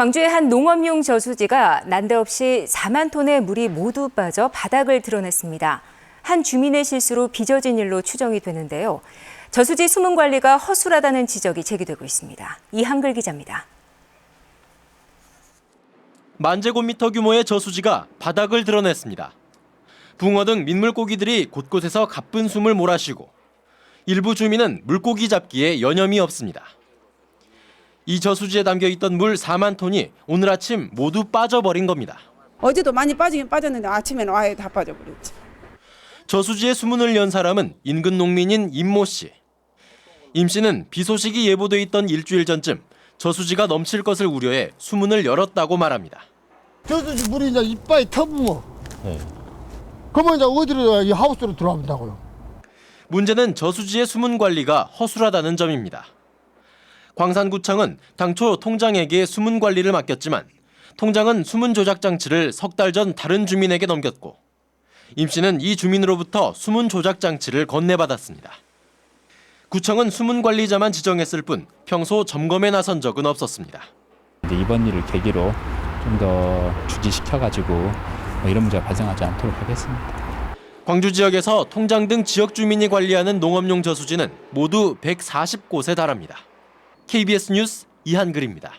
광주의 한 농업용 저수지가 난데없이 4만 톤의 물이 모두 빠져 바닥을 드러냈습니다. 한 주민의 실수로 빚어진 일로 추정이 되는데요. 저수지 수문 관리가 허술하다는 지적이 제기되고 있습니다. 이한글 기자입니다. 만 제곱미터 규모의 저수지가 바닥을 드러냈습니다. 붕어 등 민물고기들이 곳곳에서 가쁜 숨을 몰아쉬고 일부 주민은 물고기 잡기에 여념이 없습니다. 이 저수지에 담겨 있던 물 4만 톤이 오늘 아침 모두 빠져버린 겁니다. 어제도 많이 빠지긴 빠졌는데 아침에는 아예 다 빠져버렸지. 저수지에 수문을 연 사람은 인근 농민인 임모 씨. 임 씨는 비 소식이 예보돼 있던 일주일 전쯤 저수지가 넘칠 것을 우려해 수문을 열었다고 말합니다. 저수지 물이 이제 이빨이 터부어. 그러면 이제 어디로 이 하우스로 들어간다고요. 문제는 저수지의 수문 관리가 허술하다는 점입니다. 광산구청은 당초 통장에게 수문 관리를 맡겼지만 통장은 수문 조작 장치를 석 달 전 다른 주민에게 넘겼고 임 씨는 이 주민으로부터 수문 조작 장치를 건네받았습니다. 구청은 수문 관리자만 지정했을 뿐 평소 점검에 나선 적은 없었습니다. 이번 일을 계기로 좀 더 주지시켜가지고 뭐 이런 문제가 발생하지 않도록 하겠습니다. 광주 지역에서 통장 등 지역 주민이 관리하는 농업용 저수지는 모두 140곳에 달합니다. KBS 뉴스 이한글입니다.